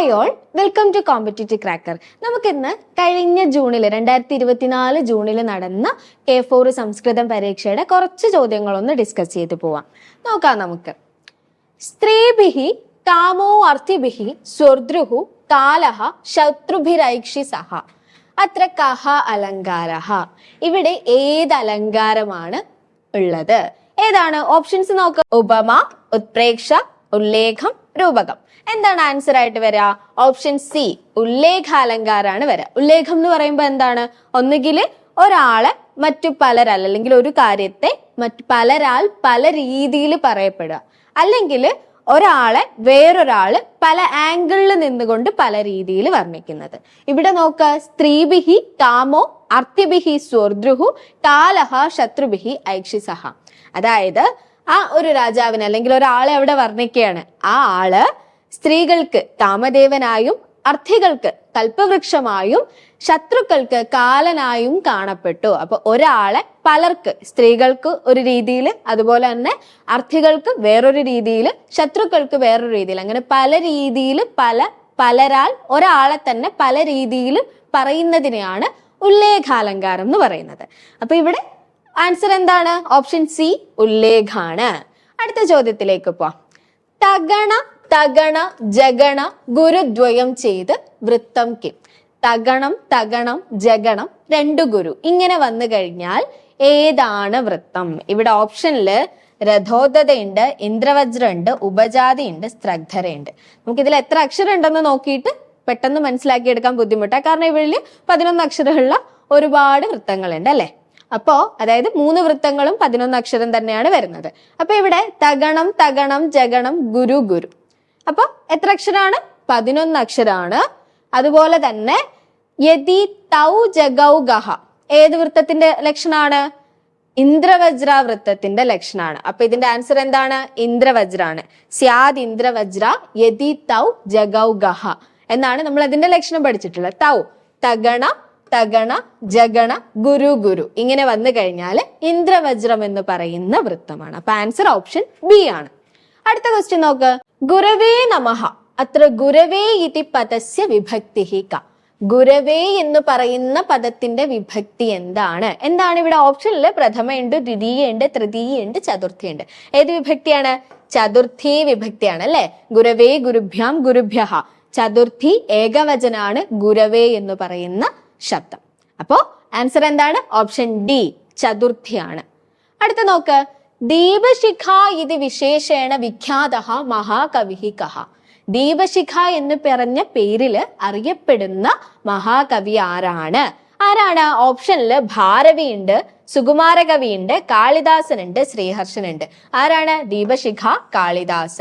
Hi all welcome to competitive cracker നമുക്കിന്ന് കഴിഞ്ഞ ജൂണിൽ രണ്ടായിരത്തി ഇരുപത്തിനാല് ജൂണിൽ നടന്ന കെ ഫോർ സംസ്കൃതം പരീക്ഷയുടെ കുറച്ച് ചോദ്യങ്ങളൊന്ന് ഡിസ്കസ് ചെയ്ത് പോവാം. നോക്കാം നമുക്ക്. സ്ത്രീഭിഹി കാമോ അർത്ഥിഭിഹി സ്വർദ്രുഹു കാലഹ ശത്രുഭിരൈക്ഷി സഹ. അത്ര കഹ അലങ്കാര ഇവിടെ ഏത് അലങ്കാരമാണ് ഉള്ളത്? ഏതാണ്? ഓപ്ഷൻസ് നോക്ക്. ഉപമ ഉത്പ്രേക്ഷ ഉല്ലേഖം രൂപകം. എന്താണ് ആൻസർ ആയിട്ട് വരിക ഓപ്ഷൻ സി ഉല്ലേഖാലങ്കാരാണ് വരിക ഉല്ലേഖം എന്ന് പറയുമ്പോൾ എന്താണ്? ഒന്നുകിൽ ഒരാളെ മറ്റു പലരാൽ അല്ലെങ്കിൽ ഒരു കാര്യത്തെ മറ്റു പലരാൽ പല രീതിയിൽ പറയപ്പെടുക. അല്ലെങ്കിൽ ഒരാളെ വേറൊരാൾ പല ആംഗിളിൽ നിന്നുകൊണ്ട് പല രീതിയിൽ വർണിക്കുന്നത്. ഇവിടെ നോക്ക സ്ത്രീബിഹി കാമോ അർത്ഥ്യബിഹി സ്വർദ്രുഹു കാലഹ ശത്രുബിഹി ഐക്ഷിസഹ. അതായത് ആ ഒരു രാജാവിനെ അല്ലെങ്കിൽ ഒരാളെ അവിടെ വർണിക്കുകയാണ്. ആ ആൾ സ്ത്രീകൾക്ക് കാമദേവനായും അർത്ഥികൾക്ക് കൽപ്പവൃക്ഷമായും ശത്രുക്കൾക്ക് കാലനായും കാണപ്പെട്ടു. അപ്പൊ ഒരാളെ പലർക്ക് സ്ത്രീകൾക്ക് ഒരു രീതിയിൽ അതുപോലെ തന്നെ അർത്ഥികൾക്ക് വേറൊരു രീതിയിൽ ശത്രുക്കൾക്ക് വേറൊരു രീതിയിൽ അങ്ങനെ പല രീതിയിൽ പല പലരാൽ ഒരാളെ തന്നെ പല രീതിയിൽ പറയുന്നതിനെയാണ് ഉല്ലേഖാലങ്കാരം എന്ന് പറയുന്നത്. അപ്പൊ ഇവിടെ ആൻസർ എന്താണ്? ഓപ്ഷൻ സി ഉല്ലേഖാണ്. അടുത്ത ചോദ്യത്തിലേക്ക് പോവാം. തഗണ തഗണ ജഗണ ഗുരുദ്വയം ചെയ്ത് വൃത്തം കിം. തഗണം തഗണം ജഗണം രണ്ടു ഗുരു. ഇങ്ങനെ വന്നു കഴിഞ്ഞാൽ ഏതാണ് വൃത്തം? ഇവിടെ ഓപ്ഷനിൽ രഥോദതയുണ്ട് ഇന്ദ്രവജ്രമുണ്ട് ഉപജാതിയുണ്ട് സ്ത്രഗ്ധരയുണ്ട് നമുക്ക് ഇതിൽ എത്ര അക്ഷരം ഉണ്ടെന്ന് നോക്കിയിട്ട് പെട്ടെന്ന് മനസ്സിലാക്കിയെടുക്കാൻ ബുദ്ധിമുട്ടാണ് കാരണം ഇവരിൽ പതിനൊന്ന് അക്ഷരമുള്ള ഒരുപാട് വൃത്തങ്ങളുണ്ട് അല്ലെ? അപ്പോ അതായത് മൂന്ന് വൃത്തങ്ങളും പതിനൊന്ന് അക്ഷരം തന്നെയാണ് വരുന്നത്. അപ്പൊ ഇവിടെ തകണം തകണം ജഗണം ഗുരു ഗുരു. അപ്പൊ എത്ര അക്ഷരമാണ് പതിനൊന്ന് അക്ഷരമാണ് അതുപോലെ തന്നെ യതി തൗ ജഗൗ ഗഹ. ഏത് വൃത്തത്തിന്റെ ലക്ഷണാണ്? ഇന്ദ്രവജ്ര വൃത്തത്തിന്റെ ലക്ഷണാണ്. അപ്പൊ ഇതിന്റെ ആൻസർ എന്താണ്? ഇന്ദ്രവജ്രാണ്. സ്യാദ് ഇന്ദ്രവജ്ര യതി തൗ ജഗൗ ഗഹ. എന്നാണ് നമ്മൾ അതിന്റെ ലക്ഷണം പഠിച്ചിട്ടുള്ളത്. തൗ തഗണ തഗണ ജഗണ ഗുരു ഗുരു. ഇങ്ങനെ വന്നു കഴിഞ്ഞാൽ ഇന്ദ്രവജ്രം എന്ന് പറയുന്ന വൃത്തമാണ്. അപ്പൊ ആൻസർ ഓപ്ഷൻ ബി ആണ്. അടുത്ത ക്വസ്റ്റ്യൻ നോക്ക്. ഗുരവേ നമഹ. അത്ര ഗുരവേ ഇതി പദസ്യ വിഭക്തി ക. ഗുരവേ എന്ന് പറയുന്ന പദത്തിന്റെ വിഭക്തി എന്താണ്? എന്താണ് ഇവിടെ ഓപ്ഷനിൽ പ്രഥമയുണ്ട് ദ്വിതീയുണ്ട് തൃതീയുണ്ട് ചതുർത്ഥിയുണ്ട്. ഏത് വിഭക്തിയാണ്? ചതുർത്ഥി വിഭക്തിയാണ് അല്ലെ? ഗുരവേ ഗുരുഭ്യാം ഗുരുഭ്യഹ. ചതുർത്ഥി ഏകവചനാണ് ഗുരവേ എന്ന് പറയുന്ന ശബ്ദം. അപ്പോ ആൻസർ എന്താണ്? ഓപ്ഷൻ ഡി ചതുർത്ഥിയാണ്. അടുത്ത നോക്ക്. ദീപശിഖ ഇത് വിശേഷേണ വിഖ്യാത മഹാകവി കഹ. ദീപശിഖ എന്ന് പറഞ്ഞ പേരിൽ അറിയപ്പെടുന്ന മഹാകവി ആരാണ്? ആരാണ്? ഓപ്ഷനിൽ കാളിദാസൻ ഉണ്ട് ശ്രീഹർഷൻ ഉണ്ട് ആരാണ്? ദീപശിഖ കാളിദാസ.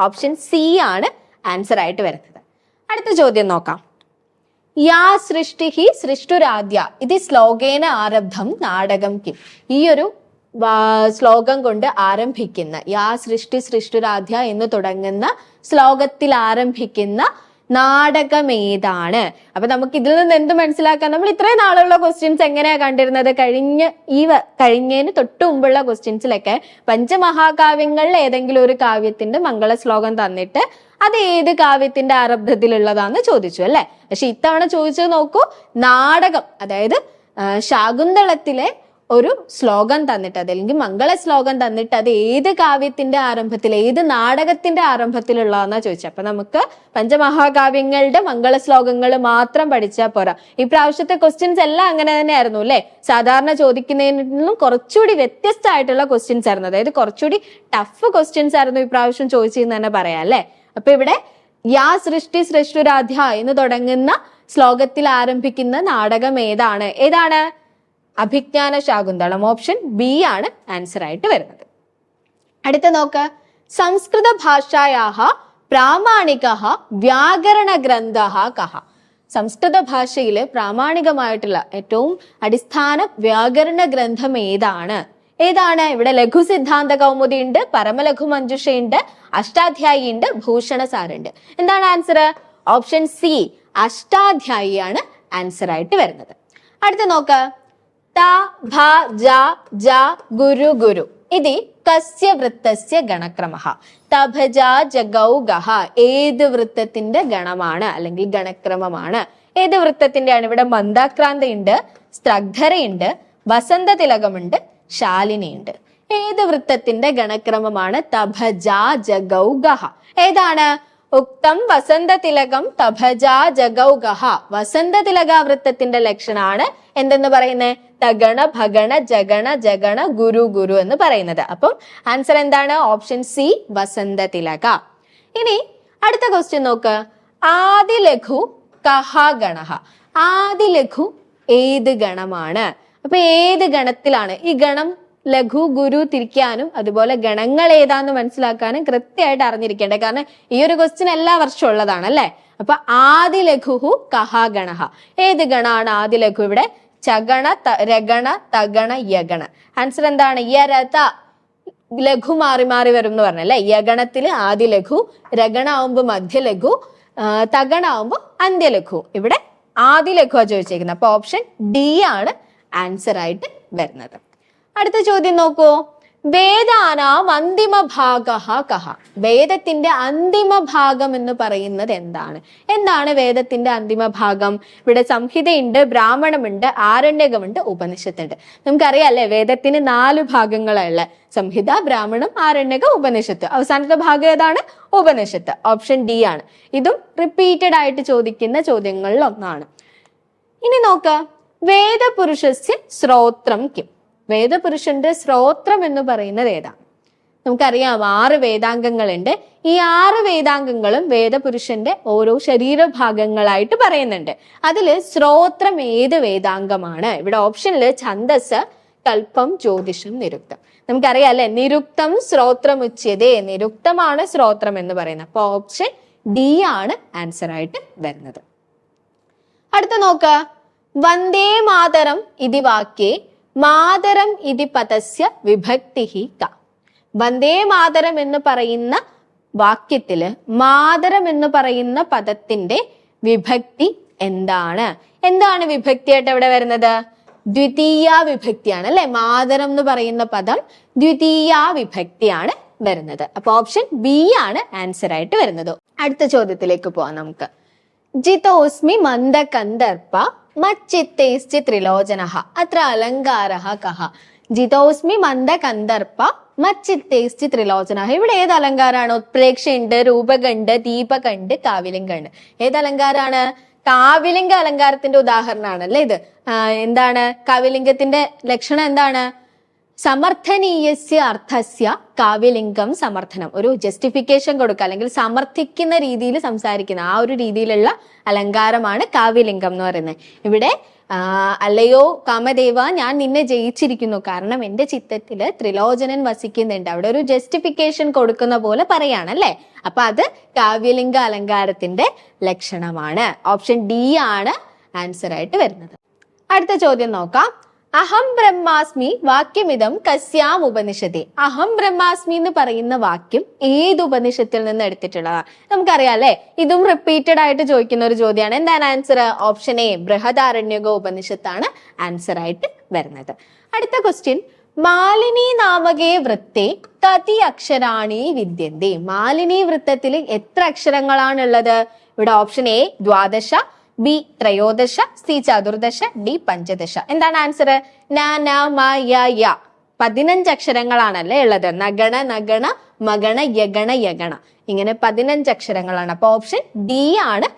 ഓപ്ഷൻ സി ആണ് ആൻസർ ആയിട്ട് വരുന്നത്. അടുത്ത ചോദ്യം നോക്കാം. യാ സൃഷ്ടി ഹി സൃഷ്ടുരാദ്യ. ഇത് ശ്ലോകേന ആരബ്ധം നാടകം കിം. ഈ ഒരു ശ്ലോകം കൊണ്ട് ആരംഭിക്കുന്ന യാ സൃഷ്ടി സൃഷ്ടുരാധ്യ എന്ന് തുടങ്ങുന്ന ശ്ലോകത്തിൽ ആരംഭിക്കുന്ന നാടകമേതാണ്. അപ്പൊ നമുക്ക് ഇതിൽ നിന്ന് എന്ത് മനസ്സിലാക്കാം? നമ്മൾ ഇത്രയും നാളുള്ള ക്വസ്റ്റ്യൻസ് എങ്ങനെയാ കണ്ടിരുന്നത്? കഴിഞ്ഞ ഈ കഴിഞ്ഞതിന് തൊട്ട് മുമ്പുള്ള ക്വസ്റ്റ്യൻസിലൊക്കെ പഞ്ചമഹാകാവ്യങ്ങളിൽ ഏതെങ്കിലും ഒരു കാവ്യത്തിന്റെ മംഗള ശ്ലോകം തന്നിട്ട് അത് ഏത് കാവ്യത്തിന്റെ ആരബ്ധത്തിലുള്ളതാന്ന് ചോദിച്ചു അല്ലെ? പക്ഷെ ഇത്തവണ ചോദിച്ചത് നോക്കൂ നാടകം അതായത് ശാകുന്തളത്തിലെ ഒരു ശ്ലോകം തന്നിട്ട് അത് അല്ലെങ്കിൽ മംഗള ശ്ലോകം തന്നിട്ട് അത് ഏത് കാവ്യത്തിന്റെ ആരംഭത്തിൽ ഏത് നാടകത്തിന്റെ ആരംഭത്തിലുള്ളതെന്നാ ചോദിച്ചത്. അപ്പൊ നമുക്ക് പഞ്ചമഹാകാവ്യങ്ങളുടെ മംഗള ശ്ലോകങ്ങൾ മാത്രം പഠിച്ചാൽ പോരാ. ഈ പ്രാവശ്യത്തെ ക്വസ്റ്റ്യൻസ് എല്ലാം അങ്ങനെ തന്നെയായിരുന്നു അല്ലെ? സാധാരണ ചോദിക്കുന്നതിൽ നിന്നും കുറച്ചുകൂടി വ്യത്യസ്തമായിട്ടുള്ള ക്വസ്റ്റ്യൻസ് ആയിരുന്നു. അതായത് കുറച്ചുകൂടി ടഫ് ക്വസ്റ്റ്യൻസ് ആയിരുന്നു ഇപ്രാവശ്യം പ്രാവശ്യം ചോദിച്ചതെന്ന് തന്നെ പറയാം അല്ലെ? അപ്പൊ ഇവിടെ യാ സൃഷ്ടി സൃഷ്ടുരാധ്യ എന്ന് തുടങ്ങുന്ന ശ്ലോകത്തിൽ ആരംഭിക്കുന്ന നാടകം ഏതാണ്? ഏതാണ്? അഭിജ്ഞാന ശാകുന്തളം. ഓപ്ഷൻ ബി ആണ് ആൻസർ ആയിട്ട് വരുന്നത്. അടുത്ത നോക്ക്. സംസ്കൃത ഭാഷായാഹ പ്രാമാണിക വ്യാകരണ ഗ്രന്ഥ കഹ. സംസ്കൃത ഭാഷയിൽ പ്രാമാണികമായിട്ടുള്ള ഏറ്റവും അടിസ്ഥാന വ്യാകരണ ഗ്രന്ഥം ഏതാണ്? ഏതാണ്? ഇവിടെ ലഘു സിദ്ധാന്ത കൗമുദി ഉണ്ട് പരമലഘു മഞ്ജുഷയുണ്ട് അഷ്ടാധ്യായി ഉണ്ട് ഭൂഷണസാരുണ്ട് എന്താണ് ആൻസർ ഓപ്ഷൻ സി അഷ്ടാധ്യായിയാണ് ആൻസർ ആയിട്ട് വരുന്നത്. അടുത്ത നോക്ക്. ത ഭ ജ ജ ഗുരു ഗുരു. ഇതി കസ്യ വൃത്തസ്യ ഗണക്രമ തഭജ ജഗൗ ഗഹ. ഏത് വൃത്തത്തിന്റെ ഗണമാണ്? അല്ലെങ്കിൽ ഗണക്രമമാണ്. ഏത് വൃത്തത്തിന്റെയാണ് ഇവിടെ മന്ദാക്രാന്തയുണ്ട് സ്ത്രഗ്ധരയുണ്ട് വസന്ത തിലകമുണ്ട് ശാലിനിയുണ്ട്. ഏത് വൃത്തത്തിന്റെ ഗണക്രമമാണ് തഭജ ജഗൗഗഹ? ഏതാണ്? ഉക്തം വസന്ത തിലകം തഭജ ജഗൗഗഹ. വസന്ത തിലക വൃത്തത്തിന്റെ ലക്ഷണമാണ് എന്തെന്ന് പറയുന്നത് തഗണ ഭഗണ ജഗണ ജഗണ ഗുരു ഗുരു എന്ന് പറയുന്നത്. അപ്പം ആൻസർ എന്താണ്? ഓപ്ഷൻ സി വസന്ത തിലക. ഇനി അടുത്ത ക്വസ്റ്റ്യൻ നോക്ക്. ആദിലഘു കഹ ഗണഹ ആദിലഘു ഏത് ഗണമാണ്? അപ്പൊ ഏത് ഗണത്തിലാണ്? ഈ ഗണം ലഘു ഗുരു തിരിക്കാനും അതുപോലെ ഗണങ്ങൾ ഏതാന്ന് മനസ്സിലാക്കാനും കൃത്യമായിട്ട് അറിഞ്ഞിരിക്കേണ്ടത്. കാരണം ഈ ഒരു ക്വസ്റ്റ്യൻ എല്ലാ വർഷവും ഉള്ളതാണ് അല്ലെ? അപ്പൊ ആദി ലഘുഹു കഹ ഗണഹ. ഏത് ഗണാണ് ആദി ലഘു ഇവിടെ? ചഗണ രഗണ തഗണ യഗണ. ആൻസർ എന്താണ്? യരത ലഘു മാറി മാറി വരും എന്ന് പറഞ്ഞല്ലേ യഗണത്തിൽ ആദി ലഘു രഗണ ആവുമ്പോ മധ്യ ലഘു തഗണ ആവുമ്പോ അന്ത്യലഘു ഇവിടെ ആദി ലഘു ചോദിച്ചേക്കുന്നത്. അപ്പൊ ഓപ്ഷൻ ഡി ആണ്. ആൻസർ ആയിട്ട് വരുന്നത്. അടുത്ത ചോദ്യം നോക്കൂ. വേദാന അന്തിമ ഭാഗ കഹ. വേദത്തിന്റെ അന്തിമ ഭാഗം എന്ന് പറയുന്നത് എന്താണ്? എന്താണ് വേദത്തിന്റെ അന്തിമ ഭാഗം? ഇവിടെ സംഹിതയുണ്ട് ബ്രാഹ്മണമുണ്ട് ആരണ്യകമുണ്ട് ഉപനിഷത്തുണ്ട്. നമുക്കറിയാം അല്ലെ വേദത്തിന് നാല് ഭാഗങ്ങളുള്ള സംഹിത ബ്രാഹ്മണം ആരണ്യക ഉപനിഷത്ത്. അവസാനത്തെ ഭാഗം ഏതാണ്? ഉപനിഷത്ത്. ഓപ്ഷൻ ഡി ആണ്. ഇതും റിപ്പീറ്റഡ് ആയിട്ട് ചോദിക്കുന്ന ചോദ്യങ്ങളിൽ ഒന്നാണ്. ഇനി നോക്ക. വേദപുരുഷസ്യ ശ്രോത്രം കിം. വേദപുരുഷന്റെ ശ്രോത്രം എന്ന് പറയുന്നത് ഏതാണ്? നമുക്കറിയാം ആറ് വേദാംഗങ്ങളുണ്ട്. ഈ ആറ് വേദാംഗങ്ങളും വേദപുരുഷന്റെ ഓരോ ശരീരഭാഗങ്ങളായിട്ട് പറയുന്നുണ്ട്. അതിൽ ശ്രോത്രം ഏത് വേദാംഗമാണ്? ഇവിടെ ഓപ്ഷനിൽ ഛന്ദസ് കൽപ്പം ജ്യോതിഷം നിരുക്തം. നമുക്കറിയാം അല്ലെ? നിരുക്തം ശ്രോത്രം ഉച്ചതേ നിരുക്തമാണ് ശ്രോത്രം എന്ന് പറയുന്നത്. അപ്പൊ ഓപ്ഷൻ ഡി ആണ് ആൻസർ ആയിട്ട് വരുന്നത്. അടുത്ത നോക്ക. വന്ദേ മാതരം ഇതി വാക്യേ മാതരം ഇതി പദസ്യ വിഭക്തി ക വന്ദേ മാതരം എന്ന് പറയുന്ന വാക്യത്തിൽ മാതരം എന്ന് പറയുന്ന പദത്തിന്റെ വിഭക്തി എന്താണ്? എന്താണ് വിഭക്തിയായിട്ട് ഇവിടെ വരുന്നത്? ദ്വിതീയ വിഭക്തിയാണ് അല്ലെ? മാതരം എന്ന് പറയുന്ന പദം ദ്വിതീയ വിഭക്തിയാണ് വരുന്നത്. അപ്പൊ ഓപ്ഷൻ ബി ആണ് ആൻസർ ആയിട്ട് വരുന്നത്. അടുത്ത ചോദ്യത്തിലേക്ക് പോവാം നമുക്ക്. ജിതോസ്മി മന്ദകന്ദർപ്പ മച്ചിത്തേസ്തി ത്രിലോചന അത്ര അലങ്കാര കഹ ജിതോസ്മി മന്ദകന്ദർപ്പ മച്ചിത്തേസ്തി ത്രിലോചന ഇവിടെ ഏത് അലങ്കാരാണ്? ഉത്പ്രേക്ഷയുണ്ട് രൂപകണ്ട് ദീപകണ്ട് കാവിലിംഗണ്ട്. ഏത് അലങ്കാരാണ്? കാവിലിംഗ അലങ്കാരത്തിന്റെ ഉദാഹരണമാണ് അല്ലേ ഇത് എന്താണ്? കാവിലിംഗത്തിന്റെ ലക്ഷണം എന്താണ്? സമർത്ഥനീയസ്യ അർത്ഥസ്യ കാവ്യലിംഗം സമർത്ഥനം. ഒരു ജസ്റ്റിഫിക്കേഷൻ കൊടുക്കുക. അല്ലെങ്കിൽ സമർത്ഥിക്കുന്ന രീതിയിൽ സംസാരിക്കുന്ന ആ ഒരു രീതിയിലുള്ള അലങ്കാരമാണ് കാവ്യലിംഗം എന്ന് പറയുന്നത്. ഇവിടെ അല്ലയോ കാമദേവ ഞാൻ നിന്നെ ജയിച്ചിരിക്കുന്നു. കാരണം എന്റെ ചിത്തത്തിൽ ത്രിലോചനൻ വസിക്കുന്നുണ്ട്. അവിടെ ഒരു ജസ്റ്റിഫിക്കേഷൻ കൊടുക്കുന്ന പോലെ പറയാണ് അല്ലെ? അപ്പൊ അത് കാവ്യലിംഗ അലങ്കാരത്തിന്റെ ലക്ഷണമാണ്. ഓപ്ഷൻ ഡി ആണ് ആൻസർ ആയിട്ട് വരുന്നത്. അടുത്ത ചോദ്യം നോക്കാം. അഹം ബ്രഹ്മാസ്മി വാക്യമിതം കസ്യാം ഉപനിഷത്തെ. അഹം ബ്രഹ്മാസ്മി എന്ന് പറയുന്ന വാക്യം ഏത് ഉപനിഷത്തിൽ നിന്ന് എടുത്തിട്ടുള്ളതാണ് നമുക്കറിയാം അല്ലെ ഇതും റിപ്പീറ്റഡ് ആയിട്ട് ചോദിക്കുന്ന ഒരു ചോദ്യമാണ്. എന്താണ് ആൻസർ ഓപ്ഷൻ എ ബൃഹദാരണ്യക ഉപനിഷത്താണ് ആൻസർ ആയിട്ട് വരുന്നത്. അടുത്ത ക്വസ്റ്റ്യൻ മാലിനി നാമകേ വൃത്തെ കതി അക്ഷരാണി വിദ്യന്തി. മാലിനി വൃത്തത്തിൽ എത്ര അക്ഷരങ്ങളാണുള്ളത് ഇവിടെ ഓപ്ഷൻ എ ദ്വാദശ ബി ത്രയോദശ സി ചതുർദശ ഡി പഞ്ചദശ. എന്താണ് ആൻസർ ന ന മ യ യ. പതിനഞ്ച് അക്ഷരങ്ങളാണല്ലേ ഉള്ളത്. നഗണ നഗണ മഗണ യഗണ യഗണ. ഇങ്ങനെ പതിനഞ്ച് അക്ഷരങ്ങളാണ്. അപ്പൊ ഓപ്ഷൻ ഡി ആണ്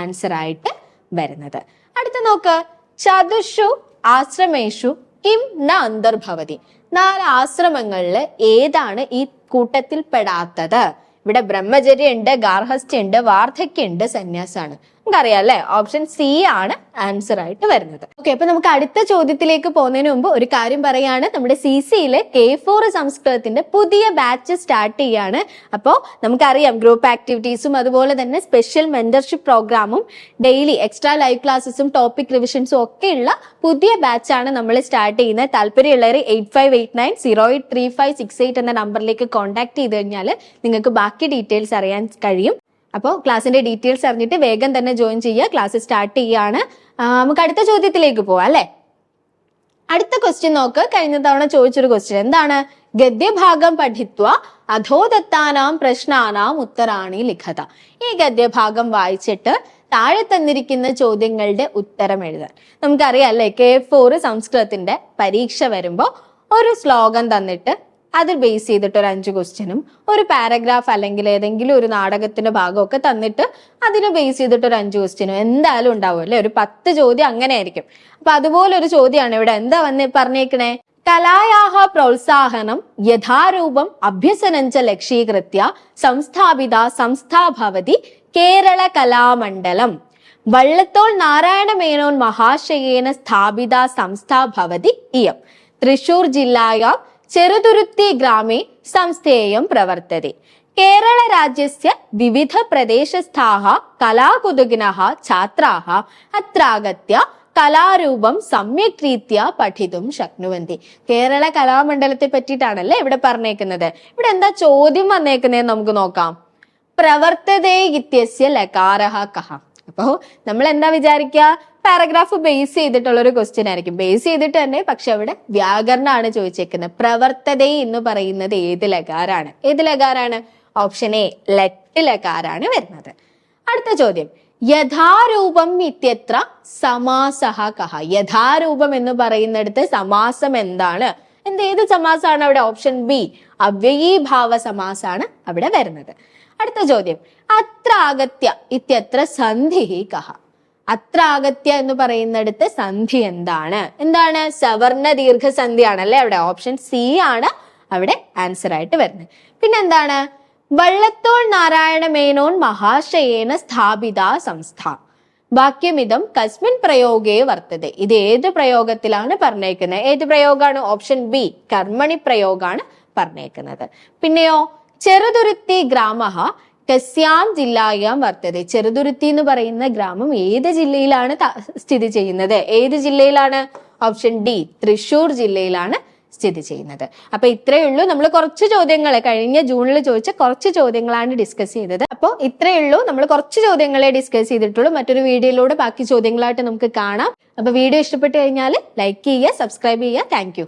ആൻസർ ആയിട്ട് വരുന്നത്. അടുത്ത നോക്ക്. ചതുഷു ആശ്രമേഷു കിം ന അന്തർഭവതി. നാല് ആശ്രമങ്ങളിൽ ഏതാണ് ഈ കൂട്ടത്തിൽ പെടാത്തത് ഇവിടെ ബ്രഹ്മചര്യ ഉണ്ട് ഗാർഹസ്ഥ്യ ഉണ്ട് വാർദ്ധക്യ ഉണ്ട് സന്യാസാണ്. നമുക്കറിയാം അല്ലെ? ഓപ്ഷൻ സി ആണ് ആൻസർ ആയിട്ട് വരുന്നത്. ഓക്കെ അപ്പൊ നമുക്ക് അടുത്ത ചോദ്യത്തിലേക്ക് പോകുന്നതിന് മുമ്പ് ഒരു കാര്യം പറയാണ്. നമ്മുടെ സി സിയിലെ കെ ഫോർ സംസ്കൃതത്തിന്റെ പുതിയ ബാച്ച് സ്റ്റാർട്ട് ചെയ്യാണ്. അപ്പോൾ നമുക്കറിയാം ഗ്രൂപ്പ് ആക്ടിവിറ്റീസും അതുപോലെ തന്നെ സ്പെഷ്യൽ മെന്റർഷിപ്പ് പ്രോഗ്രാമും ഡെയിലി എക്സ്ട്രാ ലൈവ് ക്ലാസ്സസും ടോപ്പിക് റിവിഷൻസും ഒക്കെയുള്ള പുതിയ ബാച്ച് ആണ് നമ്മൾ സ്റ്റാർട്ട് ചെയ്യുന്നത്. താല്പര്യമുള്ളവർ eight five eight nine zero eight three five six eight എന്ന നമ്പറിലേക്ക് കോൺടാക്ട് ചെയ്ത് കഴിഞ്ഞാൽ നിങ്ങൾക്ക് ബാക്കി ഡീറ്റെയിൽസ് അറിയാൻ കഴിയും. അപ്പോൾ ക്ലാസ്സിന്റെ ഡീറ്റെയിൽസ് അറിഞ്ഞിട്ട് വേഗം തന്നെ ജോയിൻ ചെയ്യുക. ക്ലാസ് സ്റ്റാർട്ട് ചെയ്യാണ്. നമുക്ക് അടുത്ത ചോദ്യത്തിലേക്ക് പോവാം അല്ലേ? അടുത്ത ക്വസ്റ്റ്യൻ നോക്ക്. കഴിഞ്ഞ തവണ ചോദിച്ചൊരു ക്വസ്റ്റ്യൻ എന്താണ്? ഗദ്യഭാഗം പഠിത്വ അധോദത്താനാം പ്രശ്നാനാം ഉത്തരാണി ലിഖത. ഈ ഗദ്യഭാഗം വായിച്ചിട്ട് താഴെ തന്നിരിക്കുന്ന ചോദ്യങ്ങളുടെ ഉത്തരം എഴുതാൻ. നമുക്കറിയാം അല്ലേ? കെ ഫോർ സംസ്കൃതത്തിന്റെ പരീക്ഷ വരുമ്പോൾ ഒരു ശ്ലോകം തന്നിട്ട് അത് ബേസ് ചെയ്തിട്ട് ഒരു അഞ്ച് ക്വസ്റ്റ്യനും ഒരു പാരഗ്രാഫ് അല്ലെങ്കിൽ ഏതെങ്കിലും ഒരു നാടകത്തിന്റെ ഭാഗമൊക്കെ തന്നിട്ട് അതിനെ ബേസ് ചെയ്തിട്ട് ഒരു അഞ്ച് ക്വസ്റ്റ്യനും എന്തായാലും ഉണ്ടാവും അല്ലെ? ഒരു പത്ത് ചോദ്യം അങ്ങനെ ആയിരിക്കും അപ്പൊ അതുപോലെ ഒരു ചോദ്യമാണ് ഇവിടെ എന്താ വന്ന് പറഞ്ഞേക്കണേ? കലായാഹ പ്രോത്സാഹനം യഥാരൂപം അഭ്യസനഞ്ച ലക്ഷീകൃത്യ സംസ്ഥാപിത സംസ്ഥാഭവതി കേരള കലാമണ്ഡലം. വള്ളത്തോൾ നാരായണ മേനോൻ മഹാശയേന സ്ഥാപിത സംസ്ഥാ ഭവതി ഇയം. തൃശൂർ ജില്ലായാം ചെറുതുരുത്തി ഗ്രാമേ സംസ്ഥേയം പ്രവർത്തതി. കേരള രാജ്യസ്യ വിവിധ പ്രദേശസ്ഥ കലാകുതുകിന ഛാത്രാः അത്രാഗത്യ കലാരൂപം സമ്യക് രീതിയ പഠിതും ശക്നുവന്തി. കേരള കലാമണ്ഡലത്തെ പറ്റിയിട്ടാണല്ലേ ഇവിടെ പറഞ്ഞേക്കുന്നത്. ഇവിടെ എന്താ ചോദ്യം വന്നേക്കുന്നത് നമുക്ക് നോക്കാം. പ്രവർത്തതേ ഇത്യസ്യ ലകാരഹ കഹ. അപ്പോ നമ്മൾ എന്താ വിചാരിക്കുക പാരഗ്രാഫ് ബേസ് ചെയ്തിട്ടുള്ള ഒരു ക്വസ്റ്റ്യൻ ആയിരിക്കും. ബേസ് ചെയ്തിട്ട് തന്നെ പക്ഷെ അവിടെ വ്യാകരണമാണ് ചോദിച്ചേക്കുന്നത്. പ്രവർത്തതൈ എന്ന് പറയുന്നത് ഏത് ലകാരാണ്? ഏത് ലകാരാണ്? ഓപ്ഷൻ എ ലെറ്റ് ലകാരാണ് വരുന്നത്. അടുത്ത ചോദ്യം. യഥാരൂപം ഇത്യത്ര സമാസഹ കഹ. യഥാരൂപം എന്ന് പറയുന്നിടത്ത് സമാസം എന്താണ്? എന്ത് ഏത് സമാസമാണ് അവിടെ? ഓപ്ഷൻ ബി അവ്യയീഭാവ സമാസാണ് അവിടെ വരുന്നത്. അടുത്ത ചോദ്യം. അത്ര അകത്യ ഇത്യത്ര സന്ധി കഹ. അത്ര അകത്യ എന്ന് പറയുന്നിടത്ത് സന്ധി എന്താണ്? എന്താണ്? സവർണ ദീർഘസന്ധി ആണല്ലേ അവിടെ ഓപ്ഷൻ സി ആണ് അവിടെ ആൻസർ ആയിട്ട് വരുന്നത്. പിന്നെന്താണ്? വള്ളത്തോൾ നാരായണ മേനോൻ മഹാശയേന സ്ഥാപിത സംസ്ഥ. വാക്യമിതം കസ്മിൻ പ്രയോഗേ വർത്തതെ. ഇത് ഏത് പ്രയോഗത്തിലാണ് പറഞ്ഞേക്കുന്നത്? ഏത് പ്രയോഗമാണ്? ഓപ്ഷൻ ബി കർമ്മണി പ്രയോഗാണ് പറഞ്ഞേക്കുന്നത്. പിന്നെയോ ചെറുതുരുത്തി ഗ്രാമ കസ്യാം ജില്ലായാം വർത്തത്. ചെറുതുരുത്തി എന്ന് പറയുന്ന ഗ്രാമം ഏത് ജില്ലയിലാണ് സ്ഥിതി ചെയ്യുന്നത്? ഏത് ജില്ലയിലാണ്? ഓപ്ഷൻ ഡി തൃശൂർ ജില്ലയിലാണ് സ്ഥിതി ചെയ്യുന്നത്. അപ്പൊ ഇത്രയേ ഉള്ളൂ. നമ്മൾ കുറച്ച് ചോദ്യങ്ങൾ കഴിഞ്ഞ ജൂണിൽ ചോദിച്ച കുറച്ച് ചോദ്യങ്ങളാണ് ഡിസ്കസ് ചെയ്തത്. അപ്പോൾ ഇത്രയേ ഉള്ളൂ. നമ്മൾ കുറച്ച് ചോദ്യങ്ങളെ ഡിസ്കസ് ചെയ്തിട്ടുള്ളൂ. മറ്റൊരു വീഡിയോയിലൂടെ ബാക്കി ചോദ്യങ്ങളായിട്ട് നമുക്ക് കാണാം. അപ്പൊ വീഡിയോ ഇഷ്ടപ്പെട്ട് കഴിഞ്ഞാൽ ലൈക്ക് ചെയ്യുക സബ്സ്ക്രൈബ് ചെയ്യുക. താങ്ക്